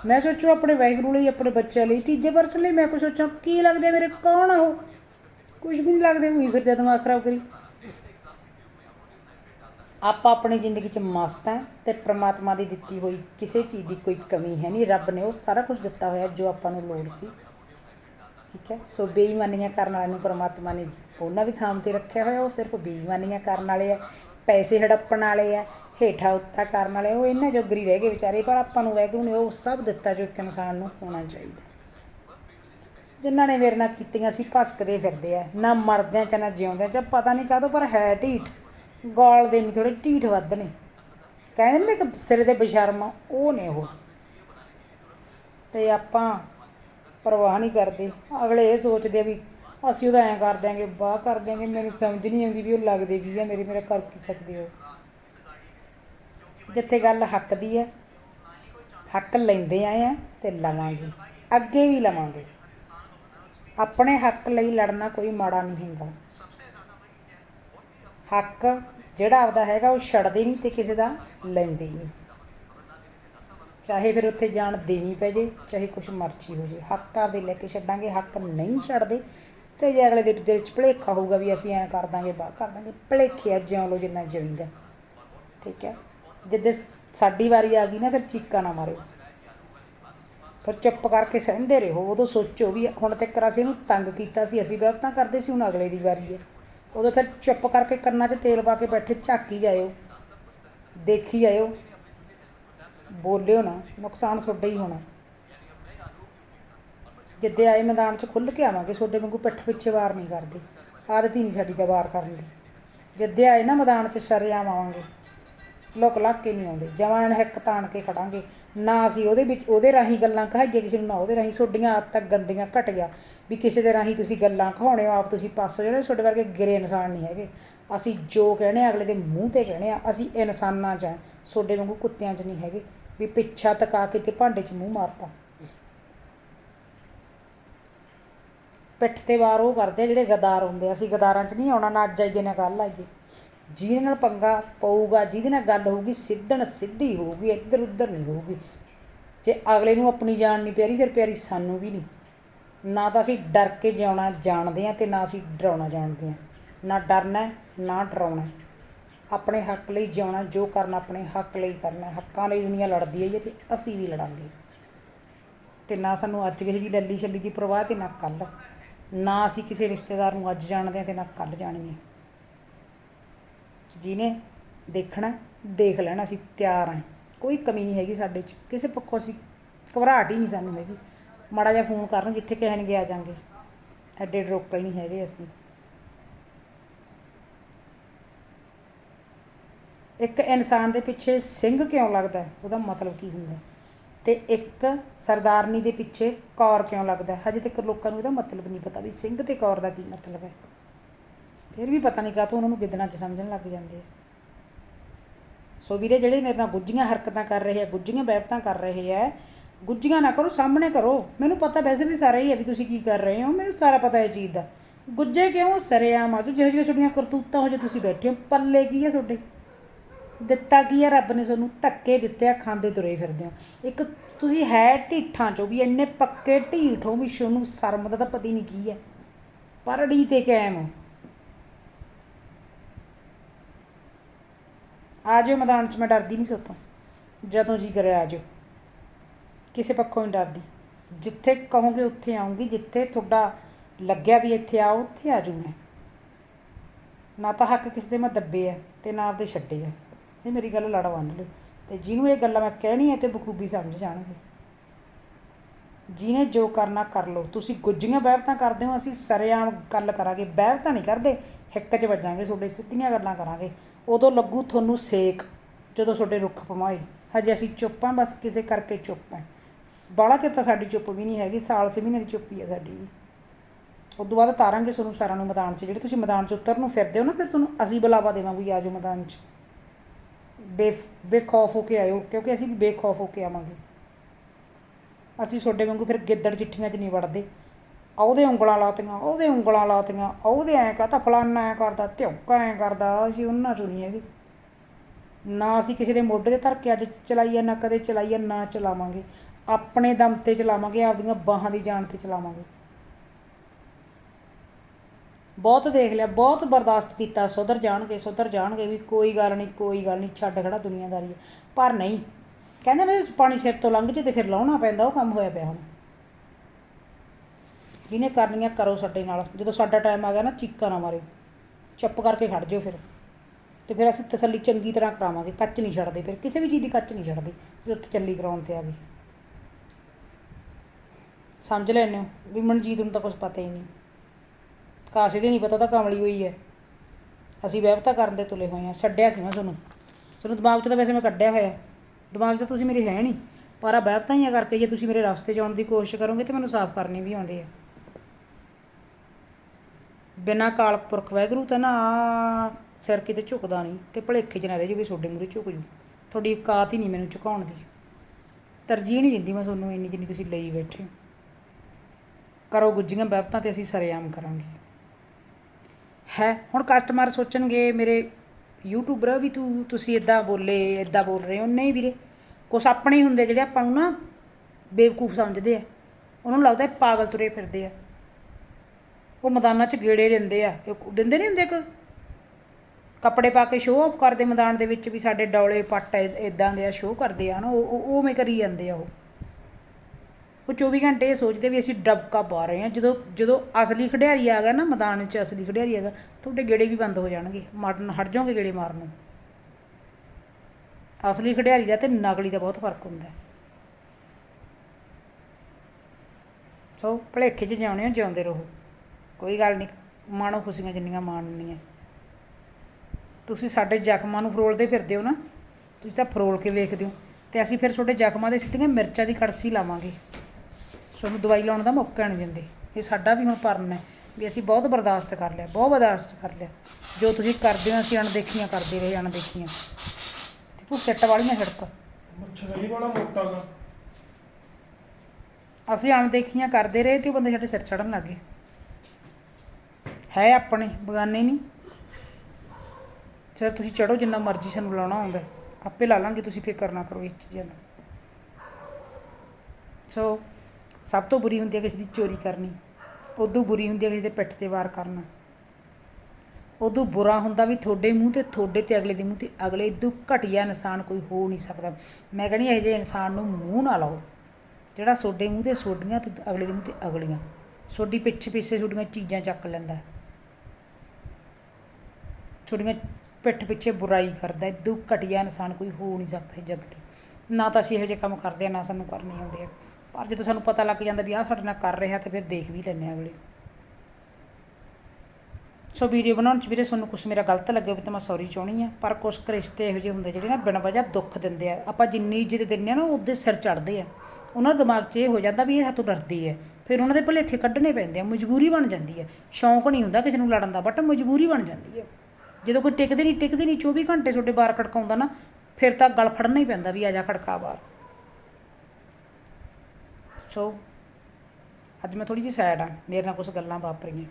ਮੈਂ ਸੋਚੂ ਆਪਣੇ ਵਾਹਿਗੁਰੂ ਲਈ, ਆਪਣੇ ਬੱਚਿਆਂ ਲਈ, ਤੀਜੇ ਪਰਸਨ ਲਈ ਮੈਂ ਕੁਝ ਸੋਚਾਂ, ਕੀ ਲੱਗਦਾ ਮੇਰੇ, ਕੌਣ ਆ ਉਹ? ਕੁਝ ਵੀ ਨਹੀਂ ਲੱਗਦੇ, ਉਹੀ ਫਿਰਦਾ ਦਿਮਾਗ ਖਰਾਬ ਕਰੀ। ਆਪਾਂ ਆਪਣੀ ਜ਼ਿੰਦਗੀ 'ਚ ਮਸਤ ਹਾਂ ਤੇ ਪ੍ਰਮਾਤਮਾ ਦੀ ਦਿੱਤੀ ਹੋਈ ਕਿਸੇ ਚੀਜ਼ ਦੀ ਕੋਈ ਕਮੀ ਹੈ ਨਹੀਂ। ਰੱਬ ਨੇ ਉਹ ਸਾਰਾ ਕੁਝ ਦਿੱਤਾ ਹੋਇਆ ਜੋ ਆਪਾਂ ਨੂੰ ਲੋੜ ਸੀ। ਠੀਕ ਹੈ? ਸੋ ਬੇਈਮਾਨੀਆਂ ਕਰਨ ਵਾਲਿਆਂ ਨੂੰ ਪਰਮਾਤਮਾ ਨੇ ਉਹਨਾਂ ਦੀ ਥਾਂ ਤੇ ਰੱਖਿਆ ਹੋਇਆ, ਉਹ ਸਿਰਫ ਬੇਈਮਾਨੀਆਂ ਕਰਨ ਵਾਲੇ ਆ, ਪੈਸੇ ਹੜੱਪਣ ਵਾਲੇ ਆ, ਹੇਠਾਂ ਉੱਤਾ ਕਰਨ ਵਾਲੇ ਉਹ ਇਹਨਾਂ ਜੋਗਰੀ ਰਹਿ ਗਏ ਵਿਚਾਰੇ, ਪਰ ਆਪਾਂ ਨੂੰ ਵੈਗਰੂ ਨੇ ਉਹ ਸਭ ਦਿੱਤਾ ਜੋ ਇੱਕ ਇਨਸਾਨ ਨੂੰ ਹੋਣਾ ਚਾਹੀਦਾ। ਜਿਨ੍ਹਾਂ ਨੇ ਮੇਰੇ ਨਾਲ ਕੀਤੀਆਂ ਸੀ, ਭਸਕਦੇ ਫਿਰਦੇ ਆ, ਨਾ ਮਰਦਿਆਂ ਚ, ਨਾ ਜਿਉਂਦਿਆਂ ਚ, ਪਤਾ ਨਹੀਂ ਕਾਹਤੋਂ, ਪਰ ਹੈ ਢੀਠ। ਗੋਲ ਦੇ ਨਹੀਂ ਥੋੜੇ ਢੀਠ ਵੱਧ ਨੇ। ਕਹਿੰਦੇ ਨੇ ਕਿ ਸਿਰ ਦੇ ਬਸ਼ਰਮ ਉਹ ਨੇ ਉਹ। ਤੇ ਆਪਾਂ ਪਰਵਾਹ ਨਹੀਂ ਕਰਦੇ। ਅਗਲੇ ਇਹ ਸੋਚਦੇ ਆ ਵੀ ਅਸੀਂ ਉਹਦਾ ਐਂ ਕਰ ਦਿਆਂਗੇ ਬਾਹ ਕਰ ਦਿਆਂਗੇ, ਮੈਨੂੰ ਸਮਝ ਨਹੀਂ ਆਉਂਦੀ ਵੀ ਉਹ ਲੱਗਦੇ ਕੀ ਆ, ਮੇਰੇ ਮੇਰਾ ਕਰ ਕੀ ਸਕਦੇ ਹੋ ਜਿੱਥੇ ਗੱਲ ਹੱਕ ਦੀ ਹੈ ਹੱਕ ਲੈਂਦੇ ਆਏ ਆ ਤੇ ਲਵਾਂਗੇ, ਅੱਗੇ ਵੀ ਲਵਾਂਗੇ। ਆਪਣੇ ਹੱਕ ਲਈ ਲੜਨਾ ਕੋਈ ਮਾੜਾ ਨਹੀਂ ਹੁੰਦਾ। ਹੱਕ ਜਿਹੜਾ ਆਪਦਾ ਹੈਗਾ ਉਹ ਛੱਡਦੇ ਨਹੀਂ ਤੇ ਕਿਸੇ ਦਾ ਲੈਂਦੇ ਨਹੀਂ। ਚਾਹੇ ਫਿਰ ਉੱਥੇ ਜਾਣ ਦੇਣੀ ਪੈ ਜੇ, ਚਾਹੇ ਕੁਛ ਮਰਜ਼ੀ ਹੋ ਜੇ। ਹੱਕ ਆਪਦੇ ਲੈ ਕੇ ਛੱਡਾਂਗੇ, ਹੱਕ ਨਹੀਂ ਛੱਡਦੇ। ਤੇ ਜੇ ਅਗਲੇ ਦੇ ਦਿਲ 'ਚ ਭੁਲੇਖਾ ਹੋਊਗਾ ਵੀ ਅਸੀਂ ਐਂ ਕਰ ਦਾਂਗੇ, ਬਾਹ ਕਰ ਦਾਂਗੇ ਭੁਲੇਖਿਆ ਜਿਉਂ ਲੋ ਜਿੰਨਾ ਜਵੀਦਾ ਠੀਕ ਹੈ? ਜਿੱਦੇ ਸਾਡੀ ਵਾਰੀ ਆ ਗਈ ਨਾ, ਫਿਰ ਚੀਕਾ ਨਾ ਮਾਰਿਓ। ਫਿਰ ਚੁੱਪ ਕਰਕੇ ਸਹਿੰਦੇ ਰਹੋ। ਉਦੋਂ ਸੋਚੋ ਵੀ ਹੁਣ ਤੱਕ ਅਸੀਂ ਇਹਨੂੰ ਤੰਗ ਕੀਤਾ ਸੀ, ਅਸੀਂ ਵਿਵਤਾਂ ਕਰਦੇ ਸੀ, ਹੁਣ ਅਗਲੇ ਦੀ ਵਾਰੀ ਹੈ। ਉਦੋਂ ਫਿਰ ਚੁੱਪ ਕਰਕੇ ਕੰਨਾਂ 'ਚ ਤੇਲ ਪਾ ਕੇ ਬੈਠੇ, ਝਾਕੀ ਜਾਇਓ। ਦੇਖੀ ਜਾਇਓ। ਬੋਲਿਓ ਨਾ, ਨੁਕਸਾਨ ਤੁਹਾਡਾ ਹੀ ਹੋਣਾ। ਜਿੱਦੇ ਆਏ ਮੈਦਾਨ 'ਚ ਖੁੱਲ੍ਹ ਕੇ ਆਵਾਂਗੇ, ਤੁਹਾਡੇ ਵਾਂਗੂ ਪਿੱਠ ਪਿੱਛੇ ਵਾਰ ਨਹੀਂ ਕਰਦੇ। ਆਦਤ ਹੀ ਨਹੀਂ ਸਾਡੀ ਤਾਂ ਵਾਰ ਕਰਨ ਦੀ। ਜਿੱਦੇ ਆਏ ਨਾ ਮੈਦਾਨ 'ਚ ਸ਼ਰੇਆਮ ਆਵਾਂਗੇ। ਲੁਕ ਲੱਗ ਕੇ ਨਹੀਂ ਆਉਂਦੇ। ਜਵਾਨ ਹਿੱਕ ਤਾਣ ਕੇ ਖੜਾਂਗੇ। ਨਾ ਅਸੀਂ ਉਹਦੇ ਵਿੱਚ, ਉਹਦੇ ਰਾਹੀਂ ਗੱਲਾਂ ਕਹਾਈਏ ਕਿਸੇ ਨੂੰ, ਨਾ ਉਹਦੇ ਰਾਹੀਂ ਤੁਹਾਡੀਆਂ ਆਦਤਾਂ ਗੰਦੀਆਂ ਘਟ ਗਿਆ। ਵੀ ਕਿਸੇ ਦੇ ਰਾਹੀਂ ਤੁਸੀਂ ਗੱਲਾਂ ਕਹਾਉਣੇ ਹੋ, ਆਪ ਤੁਸੀਂ ਪਾਸ ਜਿਹੜੇ ਤੁਹਾਡੇ ਵਰਗੇ ਗਿਰੇ ਇਨਸਾਨ ਨਹੀਂ ਹੈਗੇ। ਅਸੀਂ ਜੋ ਕਹਿੰਦੇ ਆ, ਅਗਲੇ ਦੇ ਮੂੰਹ ਤੇ ਕਹਿੰਦੇ ਆ, ਅਸੀਂ ਇਨਸਾਨਾਂ 'ਚ ਆ। ਤੁਹਾਡੇ ਵਾਂਗੂ ਕੁੱਤਿਆਂ 'ਚ ਨਹੀਂ ਹੈਗੇ। ਵੀ ਪਿੱਛਾ ਤਕਾ ਕੇ ਤੇ ਭਾਂਡੇ 'ਚ ਮੂੰਹ ਮਾਰਤਾ। ਪਿੱਠ ਤੇ ਵਾਰ ਉਹ ਕਰਦੇ ਆ ਜਿਹੜੇ ਗਦਾਰ ਹੁੰਦੇ ਆ। ਅਸੀਂ ਗਦਾਰਾਂ 'ਚ ਨਹੀਂ ਆਉਣਾ, ਨਾ ਅੱਜ ਆਈਏ, ਨਾ ਕੱਲ੍ਹ ਆਈਏ। ਜਿਹਦੇ ਨਾਲ ਪੰਗਾ ਪਊਗਾ, ਜਿਹਦੇ ਨਾਲ ਗੱਲ ਹੋਊਗੀ, ਸਿੱਧਣ ਸਿੱਧੀ ਹੋਊਗੀ, ਇੱਧਰ ਉੱਧਰ ਨਹੀਂ ਹੋਊਗੀ। ਜੇ ਅਗਲੇ ਨੂੰ ਆਪਣੀ ਜਾਨ ਨਹੀਂ ਪਿਆਰੀ, ਫਿਰ ਪਿਆਰੀ ਸਾਨੂੰ ਵੀ ਨਹੀਂ। ਨਾ ਤਾਂ ਅਸੀਂ ਡਰ ਕੇ ਜਿਉਣਾ ਜਾਣਦੇ ਆ ਤੇ ਨਾ ਅਸੀਂ ਡਰਾਉਣਾ ਜਾਣਦੇ ਆ। ਨਾ ਡਰਨਾ ਨਾ ਡਰਾਉਣਾ ਆਪਣੇ ਹੱਕ ਲਈ ਜਿਉਣਾ, ਜੋ ਕਰਨਾ ਆਪਣੇ ਹੱਕ ਲਈ ਕਰਨਾ, ਹੱਕਾਂ ਲਈ ਦੁਨੀਆ ਲੜਦੀ ਹੈ ਤੇ ਅਸੀਂ ਵੀ ਲੜਾਂਗੇ। ਤੇ ਨਾ ਸਾਨੂੰ ਅੱਜ ਕਿਸੇ ਦੀ ਲੱਲੀ ਛੱਲੀ ਦੀ ਪਰਵਾਹ ਤੇ ਨਾ ਕੱਲ ਨਾ ਅਸੀਂ ਕਿਸੇ ਰਿਸ਼ਤੇਦਾਰ ਨੂੰ ਅੱਜ ਜਾਣਦੇ ਆ ਤੇ ਨਾ ਕੱਲ ਜਾਣੀਏ। ਜਿਹਨੇ ਦੇਖਣਾ, ਦੇਖ ਲੈਣਾ, ਅਸੀਂ ਤਿਆਰ ਹਾਂ। ਕੋਈ ਕਮੀ ਨਹੀਂ ਹੈਗੀ ਸਾਡੇ 'ਚ। ਕਿਸੇ ਪੱਖੋਂ ਅਸੀਂ ਘਬਰਾਹਟ ਹੀ ਨਹੀਂ ਸਾਨੂੰ ਹੈਗੀ। ਮਾੜਾ ਜਿਹਾ ਫੋਨ ਕਰਨ ਜਿੱਥੇ ਕਹਿਣਗੇ ਆ ਜਾਾਂਗੇ। ਐਡੇ ਰੋਕਲ ਨਹੀਂ ਹੈਗੇ ਅਸੀਂ। ਇੱਕ ਇਨਸਾਨ ਦੇ ਪਿੱਛੇ ਸਿੰਘ ਕਿਉਂ ਲੱਗਦਾ ਉਹਦਾ ਮਤਲਬ ਕੀ ਹੁੰਦਾ ਹੈ? ਤੇ ਇੱਕ ਸਰਦਾਰਨੀ ਦੇ ਪਿੱਛੇ ਕੌਰ ਕਿਉਂ ਲੱਗਦਾ ਹਜੇ ਤੱਕ ਲੋਕਾਂ ਨੂੰ ਇਹਦਾ ਮਤਲਬ ਨਹੀਂ ਪਤਾ ਵੀ ਸਿੰਘ ਤੇ ਕੌਰ ਦਾ ਕੀ ਮਤਲਬ ਹੈ। ਫਿਰ ਵੀ ਪਤਾ ਨਹੀਂ ਕਾਹਤੋਂ ਉਹਨਾਂ ਨੂੰ ਗਿੱਦੜਾਂ 'ਚ ਸਮਝਣ ਲੱਗ ਜਾਂਦੇ ਆ। ਸੋ ਵੀਰੇ, ਜਿਹੜੇ ਮੇਰੇ ਨਾਲ ਗੁੱਜੀਆਂ ਹਰਕਤਾਂ ਕਰ ਰਹੇ ਆ ਗੁੱਜੀਆਂ ਬੈਬਤਾਂ ਕਰ ਰਹੇ ਆ ਗੁੱਜੀਆਂ ਨਾ ਕਰੋ, ਸਾਹਮਣੇ ਕਰੋ। ਮੈਨੂੰ ਪਤਾ ਵੈਸੇ ਵੀ ਸਾਰਾ ਹੀ ਹੈ ਵੀ ਤੁਸੀਂ ਕੀ ਕਰ ਰਹੇ ਹੋ। ਮੈਨੂੰ ਸਾਰਾ ਪਤਾ ਹੈ ਚੀਜ਼ ਦਾ। ਗੁੱਜੇ ਕਿਉਂ? ਸਰਿਆਮ ਆ ਜਿਹੋ ਜਿਹੀਆਂ ਤੁਹਾਡੀਆਂ ਕਰਤੂਤਾਂ ਹੋ ਜੇ ਤੁਸੀਂ ਬੈਠੇ ਹੋ। ਪੱਲੇ ਕੀ ਹੈ ਤੁਹਾਡੇ? ਦਿੱਤਾ ਕੀ ਹੈ ਰੱਬ ਨੇ ਤੁਹਾਨੂੰ ਧੱਕੇ ਦਿੱਤੇ ਆ ਖਾਂਦੇ ਤੁਰੇ ਫਿਰਦੇ ਹੋ ਇੱਕ ਤੁਸੀਂ ਹੈ ਢੀਠਾਂ ਚੋਂ ਵੀ ਇੰਨੇ ਪੱਕੇ ਢੀਠ ਹੋ, ਵੀ ਤੁਹਾਨੂੰ ਸ਼ਰਮ ਦਾ ਤਾਂ ਪਤਾ ਹੀ ਨਹੀਂ ਕੀ ਹੈ ਪਰੜੀ ਤੇ ਕਾਇਮ ਹੋ ਆ ਜਾਓ ਮੈਦਾਨ 'ਚ, ਮੈਂ ਡਰਦੀ ਨਹੀਂ ਸੋਤੋਂ ਜਦੋਂ ਜੀ ਕਰੇ ਆ ਜਾਓ। ਕਿਸੇ ਪੱਖੋਂ ਨਹੀਂ ਡਰਦੀ। ਜਿੱਥੇ ਕਹੋਗੇ, ਉੱਥੇ ਆਉਂਗੀ। ਜਿੱਥੇ ਤੁਹਾਡਾ ਲੱਗਿਆ ਵੀ ਇੱਥੇ ਆਓ, ਉੱਥੇ ਆ ਜਾਊ ਮੈਂ। ਨਾ ਤਾਂ ਹੱਕ ਕਿਸੇ ਦੇ ਮੈਂ ਦੱਬੇ ਆ, ਤੇ ਨਾ ਆਪਦੇ ਛੱਡੇ ਆ। ਇਹ ਮੇਰੀ ਗੱਲ ਲੜ ਬੰਨ ਲਓ। ਤੇ ਜਿਹਨੂੰ ਇਹ ਗੱਲਾਂ ਮੈਂ ਕਹਿਣੀ ਹੈ ਤੇ ਬਖੂਬੀ ਸਮਝ ਜਾਣਗੇ। ਜਿਹਨੇ ਜੋ ਕਰਨਾ ਕਰ ਲਓ। ਤੁਸੀਂ ਗੁੱਜੀਆਂ ਬਹਿਬਤਾਂ ਕਰਦੇ ਹੋ, ਅਸੀਂ ਸਰੇਆਮ ਗੱਲ ਕਰਾਂਗੇ। ਬਹਿਬਤਾਂ ਨਹੀਂ ਕਰਦੇ, ਹਿੱਕ 'ਚ ਵੱਜਾਂਗੇ, ਤੁਹਾਡੇ ਸਿੱਧੀਆਂ ਗੱਲਾਂ ਕਰਾਂਗੇ। ਉਦੋਂ ਲੱਗੂ ਤੁਹਾਨੂੰ ਸੇਕ, ਜਦੋਂ ਤੁਹਾਡੇ ਰੁੱਖ ਪਵਾਏ ਹਜੇ ਅਸੀਂ ਚੁੱਪ ਹਾਂ, ਬਸ ਕਿਸੇ ਕਰਕੇ ਚੁੱਪ ਹਾਂ। ਬਾਲਾ ਚਿਰ ਤਾਂ ਸਾਡੀ ਚੁੱਪ ਵੀ ਨਹੀਂ ਹੈਗੀ, ਸਾਲ ਛੇ ਮਹੀਨੇ ਦੀ ਚੁੱਪੀ ਹੈ ਸਾਡੀ ਵੀ। ਉਸ ਤੋਂ ਬਾਅਦ ਤਾਰਾਂਗੇ ਤੁਹਾਨੂੰ ਸਾਰਿਆਂ ਨੂੰ ਮੈਦਾਨ 'ਚ। ਜਿਹੜੇ ਤੁਸੀਂ ਮੈਦਾਨ 'ਚ ਉਤਰ ਨੂੰ ਫਿਰਦੇ ਹੋ ਨਾ, ਫਿਰ ਤੁਹਾਨੂੰ ਅਸੀਂ ਬੁਲਾਵਾ ਦੇਵਾਂਗੇ ਵੀ ਆ ਜਾਓ ਮੈਦਾਨ 'ਚ। ਬੇ ਬੇਖੌਫ ਹੋ ਕੇ ਆਇਓ, ਕਿਉਂਕਿ ਅਸੀਂ ਵੀ ਬੇਖੌਫ ਹੋ ਕੇ ਆਵਾਂਗੇ। ਅਸੀਂ ਤੁਹਾਡੇ ਵਾਂਗੂ ਫਿਰ ਗਿੱਦੜ ਚਿੱਠੀਆਂ 'ਚ ਨਹੀਂ ਵੜਦੇ। ਉਹਦੇ ਉਂਗਲਾਂ ਲਾਤੀਆਂ, ਉਹਦੇ ਉਂਗਲਾਂ ਲਾਤੀਆਂ ਉਹਦੇ ਐਂ ਕਹਤਾ ਫਲਾਨਾ ਐਂ ਕਰਦਾ ਧਿਉਕਾ ਐਂ ਕਰਦਾ, ਅਸੀਂ ਉਹਨਾਂ ਚੋਂ ਨਹੀਂ ਹੈਗੇ। ਨਾ ਅਸੀਂ ਕਿਸੇ ਦੇ ਮੋਢੇ ਤੇ ਧਰ ਕੇ ਅੱਜ ਚਲਾਈਏ, ਨਾ ਕਦੇ ਚਲਾਈਏ, ਨਾ ਚਲਾਵਾਂਗੇ। ਆਪਣੇ ਦਮ ਤੇ ਚਲਾਵਾਂਗੇ, ਆਪਦੀਆਂ ਬਾਹਾਂ ਦੀ ਜਾਨ ਤੇ ਚਲਾਵਾਂਗੇ। ਬਹੁਤ ਦੇਖ ਲਿਆ, ਬਹੁਤ ਬਰਦਾਸ਼ਤ ਕੀਤਾ, ਸੁਧਰ ਜਾਣਗੇ ਸੁਧਰ ਜਾਣਗੇ ਵੀ ਕੋਈ ਗੱਲ ਨਹੀਂ, ਕੋਈ ਗੱਲ ਨਹੀਂ, ਛੱਡ ਖੜਾ ਦੁਨੀਆਦਾਰੀ ਹੈ। ਪਰ ਨਹੀਂ, ਕਹਿੰਦੇ ਨੇ ਪਾਣੀ ਸਿਰ ਤੋਂ ਲੰਘ ਜੇ ਤੇ ਫਿਰ ਲਾਉਣਾ ਪੈਂਦਾ, ਉਹ ਕੰਮ ਹੋਇਆ ਪਿਆ ਹੁਣ। ਜਿਹਨੇ ਕਰਨੀਆਂ ਕਰੋ ਸਾਡੇ ਨਾਲ, ਜਦੋਂ ਸਾਡਾ ਟਾਈਮ ਆ ਗਿਆ ਨਾ, ਚੀਕਾਂ ਨਾ ਮਾਰਿਓ। ਚੁੱਪ ਕਰਕੇ ਖੜ ਜਾਓ ਫਿਰ। ਤੇ ਫਿਰ ਅਸੀਂ ਤਸੱਲੀ ਚੰਗੀ ਤਰ੍ਹਾਂ ਕਰਾਵਾਂਗੇ, ਕੱਚ ਨਹੀਂ ਛੱਡਦੇ ਫਿਰ, ਕਿਸੇ ਵੀ ਚੀਜ਼ ਦੀ ਕੱਚ ਨਹੀਂ ਛੱਡਦੇ, ਜਦੋਂ ਤਸੱਲੀ ਕਰਾਉਣ ਤੇ ਆ ਗਈ ਸਮਝ ਲੈਣੇ ਹੋ, ਵੀ ਮਨਜੀਤ ਨੂੰ ਤਾਂ ਕੁਝ ਪਤਾ ਹੀ ਨਹੀਂ। ਕਾਸੇ ਦੇ ਨਹੀਂ ਪਤਾ ਤਾਂ ਕਮਲੀ ਹੋਈ ਹੈ। ਅਸੀਂ ਵਹਿਬਤਾ ਕਰਨ ਦੇ ਤੁਲੇ ਹੋਏ ਆ ਛੱਡਿਆ ਸੀ ਮੈਂ ਤੁਹਾਨੂੰ। ਤੁਹਾਨੂੰ ਦਿਮਾਗ 'ਚ ਤਾਂ ਵੈਸੇ ਮੈਂ ਕੱਢਿਆ ਹੋਇਆ। ਦਿਮਾਗ 'ਚ ਤੁਸੀਂ ਮੇਰੇ ਹੈ ਨਹੀਂ, ਪਰ ਆ ਵਹਿਬਤਾ ਹੀ ਕਰਕੇ ਜੇ ਤੁਸੀਂ ਮੇਰੇ ਰਸਤੇ 'ਚ ਆਉਣ ਦੀ ਕੋਸ਼ਿਸ਼ ਕਰੋਗੇ ਤੇ ਮੈਨੂੰ ਸਾਫ਼ ਕਰਨੀ ਵੀ ਆਉਂਦੀ ਹੈ। ਬਿਨਾ ਕਾਲ ਪੁਰਖ ਵੈਗਰੂ ਤਾਂ ਨਾ ਆਹ ਸਿਰ ਕਿਤੇ ਝੁਕਦਾ ਨਹੀਂ ਤੇ ਭਲੇਖੇ 'ਚ ਨਾ ਰਹਿ ਜਾਵੇ ਛੋਡੇ ਮੂਰੇ ਝੁਕ ਜੂ ਤੁਹਾਡੀ ਔਕਾਤ ਹੀ ਨਹੀਂ ਮੈਨੂੰ ਝੁਕਾਉਣ ਦੀ। ਤਰਜੀਹ ਨਹੀਂ ਦਿੰਦੀ ਮੈਂ ਤੁਹਾਨੂੰ ਇੰਨੀ ਜਿੰਨੀ ਤੁਸੀਂ ਲਈ ਬੈਠੇ ਹੋ। ਕਰੋ ਗੁੱਜੀਆਂ ਬਹਿਬਤਾਂ ਤੇ ਅਸੀਂ ਸਰੇਆਮ ਕਰਾਂਗੇ। ਹੈ। ਹੁਣ ਕਸਟਮਰ ਸੋਚਣਗੇ, ਮੇਰੇ ਯੂਟਿਊਬਰ ਵੀ ਤੂੰ, ਤੁਸੀਂ ਇਦਾਂ ਬੋਲੇ ਇਦਾਂ ਬੋਲ ਰਹੇ ਹੋ। ਨਹੀਂ ਵੀਰੇ, ਕੁਛ ਆਪਣੇ ਹੀ ਹੁੰਦੇ ਜਿਹੜੇ ਆਪਾਂ ਨੂੰ ਨਾ ਬੇਵਕੂਫ ਸਮਝਦੇ ਆ। ਉਹਨਾਂ ਨੂੰ ਲੱਗਦਾ ਪਾਗਲ ਤੁਰੇ ਫਿਰਦੇ ਆ। ਉਹ ਮੈਦਾਨਾਂ 'ਚ ਗੇੜੇ ਦਿੰਦੇ ਆ। ਦਿੰਦੇ ਨਹੀਂ ਹੁੰਦੇ ਇੱਕ ਕੱਪੜੇ ਪਾ ਕੇ ਸ਼ੋਅ ਆਫ ਕਰਦੇ ਮੈਦਾਨ ਦੇ ਵਿੱਚ ਵੀ ਸਾਡੇ ਡੌਲੇ ਪੱਟ ਇਦਾਂ ਦੇ ਆ ਸ਼ੋਅ ਕਰਦੇ ਆ। ਨਾ ਉਹ ਉਹ ਉਵੇਂ ਕਰੀ ਜਾਂਦੇ ਆ ਉਹ। ਉਹ 24 ਘੰਟੇ ਇਹ ਸੋਚਦੇ ਵੀ ਅਸੀਂ ਡਬਕਾ ਪਾ ਰਹੇ ਹਾਂ। ਜਦੋਂ ਜਦੋਂ ਅਸਲੀ ਖਿਡਾਰੀ ਆ ਗਿਆ ਨਾ ਮੈਦਾਨ 'ਚ ਅਸਲੀ ਖਿਡਾਰੀ ਆ ਗਿਆ, ਤੁਹਾਡੇ ਗੇੜੇ ਵੀ ਬੰਦ ਹੋ ਜਾਣਗੇ। ਮਾਰਨ, ਹਟ ਜਾਓਗੇ ਗੇੜੇ ਮਾਰਨ ਨੂੰ। ਅਸਲੀ ਖਿਡਾਰੀ ਦਾ ਤੇ ਨਕਲੀ ਦਾ ਬਹੁਤ ਫ਼ਰਕ ਹੁੰਦਾ। ਸੋ ਭਲੇਖੇ 'ਚ ਜਿਉਣੇ ਹੋ, ਜਿਉਂਦੇ ਰਹੋ। ਕੋਈ ਗੱਲ ਨਹੀਂ, ਮਾਣੋ ਖੁਸ਼ੀਆਂ ਜਿੰਨੀਆਂ ਮਾਣਨੀਆਂ ਤੁਸੀਂ ਸਾਡੇ ਜ਼ਖਮਾਂ ਨੂੰ ਫਰੋਲਦੇ ਫਿਰਦੇ ਹੋ ਨਾ, ਤੁਸੀਂ ਤਾਂ ਫਰੋਲ ਕੇ ਵੇਖਦੇ ਹੋ। ਤੇ ਅਸੀਂ ਫਿਰ ਤੁਹਾਡੇ ਜ਼ਖਮਾਂ ਦੇ ਸਿੱਧੀਆਂ ਮਿਰਚਾਂ ਦੀ ਕੜਸੀ ਲਾਵਾਂਗੇ। ਤੁਹਾਨੂੰ ਦਵਾਈ ਲਾਉਣ ਦਾ ਮੌਕਾ ਨਹੀਂ ਦਿੰਦੇ। ਇਹ ਸਾਡਾ ਵੀ ਹੁਣ ਪਰਨ ਹੈ ਵੀ ਅਸੀਂ ਬਹੁਤ ਬਰਦਾਸ਼ਤ ਕਰ ਲਿਆ ਬਹੁਤ ਬਰਦਾਸ਼ਤ ਕਰ ਲਿਆ। ਜੋ ਤੁਸੀਂ ਕਰਦੇ ਹੋ ਅਸੀਂ ਅਣਦੇਖੀਆਂ ਕਰਦੇ ਰਹੇ ਅਣਦੇਖੀਆਂ। ਤੇ ਭੁੱਖ ਚੱਟ ਵਾਲੀਆਂ ਸੜਕ ਮੱਛਰ ਹੀ ਬੜਾ ਮੋਟਾ ਗਾ। ਅਸੀਂ ਅਣਦੇਖੀਆਂ ਕਰਦੇ ਰਹੇ ਤੇ ਉਹ ਬੰਦੇ ਸਾਡੇ ਸਿਰ ਚੜਨ ਲੱਗ ਗਏ। ਹੈ ਆਪਣੇ ਬਗਾਨੇ ਨਹੀਂ। ਸਿਰ ਤੁਸੀਂ ਚੜੋ ਜਿੰਨਾ ਮਰਜ਼ੀ ਸਾਨੂੰ ਲਾਉਣਾ ਆਉਂਦਾ। ਆਪੇ ਲਾ ਲਾਂਗੇ ਤੁਸੀਂ ਫਿਕਰ ਨਾ ਕਰੋ ਇਸ ਚੀਜ਼ਾਂ ਦਾ। ਸੋ ਸਭ ਤੋਂ ਬੁਰੀ ਹੁੰਦੀ ਹੈ ਕਿਸੇ ਦੀ ਚੋਰੀ ਕਰਨੀ, ਉਦੋਂ ਬੁਰੀ ਹੁੰਦੀ ਹੈ ਕਿਸੇ ਦੇ ਪਿੱਠ ਤੇ ਵਾਰ ਕਰਨਾ। ਉਦੋਂ ਬੁਰਾ ਹੁੰਦਾ ਵੀ ਤੁਹਾਡੇ ਮੂੰਹ ਤੇ, ਤੁਹਾਡੇ ਤੇ, ਅਗਲੇ ਦੇ ਮੂੰਹ ਤੇ, ਅਗਲੇ ਇਦੋਂ ਘਟੀਆ ਇਨਸਾਨ ਕੋਈ ਹੋ ਨਹੀਂ ਸਕਦਾ। ਮੈਂ ਕਹਿੰਦੀ ਇਹੋ ਜਿਹੇ ਇਨਸਾਨ ਨੂੰ ਮੂੰਹ ਨਾ ਲਾਓ, ਜਿਹੜਾ ਤੁਹਾਡੇ ਮੂੰਹ ਤੇ ਸੋਡੀਆਂ ਤੇ, ਅਗਲੇ ਦੇ ਮੂੰਹ ਤੇ, ਅਗਲੀਆਂ। ਤੁਹਾਡੀ ਪਿੱਛੇ ਪਿੱਛੇ ਤੁਹਾਡੀਆਂ ਚੀਜ਼ਾਂ ਚੱਕ ਲੈਂਦਾ ਤੁਹਾਡੀਆਂ ਪਿੱਠ ਪਿੱਛੇ ਬੁਰਾਈ ਕਰਦਾ ਇਦੋਂ ਘਟੀਆ ਇਨਸਾਨ ਕੋਈ ਹੋ ਨਹੀਂ ਸਕਦਾ ਜਗ ਤੇ। ਨਾ ਤਾਂ ਅਸੀਂ ਇਹੋ ਜਿਹੇ ਕੰਮ ਕਰਦੇ ਆ ਨਾ ਸਾਨੂੰ ਕਰਨੇ ਆਉਂਦੇ ਆ। ਪਰ ਜਦੋਂ ਸਾਨੂੰ ਪਤਾ ਲੱਗ ਜਾਂਦਾ ਵੀ ਆਹ ਸਾਡੇ ਨਾਲ ਕਰ ਰਿਹਾ ਤੇ ਫਿਰ ਦੇਖ ਵੀ ਲੈਂਦੇ ਹਾਂ ਅਗਲੇ। ਸੋ ਵੀਡੀਓ ਬਣਾਉਣ ਚ ਵੀਰੇ ਤੁਹਾਨੂੰ ਕੁਝ ਮੇਰਾ ਗਲਤ ਲੱਗੇ ਵੀ ਤਾਂ ਮੈਂ ਸੌਰੀ ਚਾਹਣੀ ਆ ਪਰ ਕੁਝ ਕੁ ਰਿਸ਼ਤੇ ਇਹੋ ਜਿਹੇ ਹੁੰਦੇ ਜਿਹੜੇ ਨਾ ਬਿਨਾਂ ਵਜ੍ਹਾ ਦੁੱਖ ਦਿੰਦੇ ਆ। ਆਪਾਂ ਜਿੰਨੀ ਇੱਜ਼ਤ ਦਿੰਦੇ ਆ ਨਾ ਉਹਦੇ ਸਿਰ ਚੜਦੇ ਆ। ਉਹਨਾਂ ਦੇ ਦਿਮਾਗ 'ਚ ਇਹ ਹੋ ਜਾਂਦਾ ਵੀ ਇਹ ਹੱਥੋਂ ਡਰਦੀ ਹੈ ਫਿਰ ਉਹਨਾਂ ਦੇ ਭੁਲੇਖੇ ਕੱਢਣੇ ਪੈਂਦੇ ਆ, ਮਜਬੂਰੀ ਬਣ ਜਾਂਦੀ ਹੈ ਸ਼ੌਂਕ ਨਹੀਂ ਹੁੰਦਾ ਕਿਸੇ ਨੂੰ ਲੜਨ ਦਾ ਬਟ ਮਜਬੂਰੀ ਬਣ ਜਾਂਦੀ ਹੈ ਜਦੋਂ ਕੋਈ ਟਿਕਦੇ ਨਹੀਂ ਟਿਕਦੇ ਨਹੀਂ 24 ਘੰਟੇ ਤੁਹਾਡੇ ਬਾਰ ਖੜਕਾਉਂਦਾ ਨਾ, ਫਿਰ ਤਾਂ ਗਲ ਫੜਨਾ ਹੀ ਪੈਂਦਾ ਵੀ ਆ ਜਾ ਖੜਕਾ ਬਾਹਰ। ਸੋ ਅੱਜ ਮੈਂ ਥੋੜੀ ਜਿਹੀ ਸੈਡ ਆ, ਮੇਰੇ ਨਾਲ ਕੁਝ ਗੱਲਾਂ ਵਾਪਰੀਆਂ।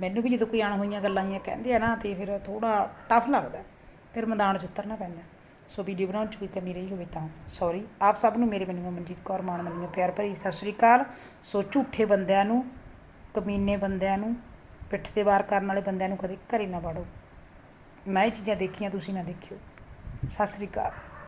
ਮੈਨੂੰ ਵੀ ਜਦੋਂ ਕੋਈ ਆਣ ਹੋਈਆਂ ਗੱਲਾਂ ਆਈਆਂ ਕਹਿੰਦੇ ਆ ਨਾ, ਤੇ ਫਿਰ ਥੋੜਾ ਟਫ ਲੱਗਦਾ। ਫਿਰ ਮੈਦਾਨ 'ਚ ਉਤਰਨਾ ਪੈਂਦਾ। ਸੋ ਵੀਡੀਓ ਬਣਾਉਣ 'ਚ ਕੋਈ ਕਮੀ ਰਹੀ ਹੋਵੇ ਤਾਂ। ਸੌਰੀ ਆਪ ਸਭ ਨੂੰ ਮੇਰੇ ਮੈਨੂੰ ਮਨਜੀਤ ਕੌਰ ਮਾਨ ਮੈਨੂੰ ਪਿਆਰ ਭਰੀ ਸਤਿ ਸ਼੍ਰੀ ਅਕਾਲ। ਸੋ ਝੂਠੇ ਬੰਦਿਆਂ ਨੂੰ, ਕਮੀਨੇ ਬੰਦਿਆਂ ਨੂੰ, ਪਿੱਠ ਤੇ ਵਾਰ ਕਰਨ ਵਾਲੇ ਬੰਦਿਆਂ ਨੂੰ ਕਦੇ ਘਰੇ ਨਾ ਵੜੋ। ਮੈਂ ਇਹ ਚੀਜ਼ਾਂ ਦੇਖੀਆਂ, ਤੁਸੀਂ ਨਾ ਦੇਖਿਓ। ਸਤਿ ਸ਼੍ਰੀ ਅਕਾਲ।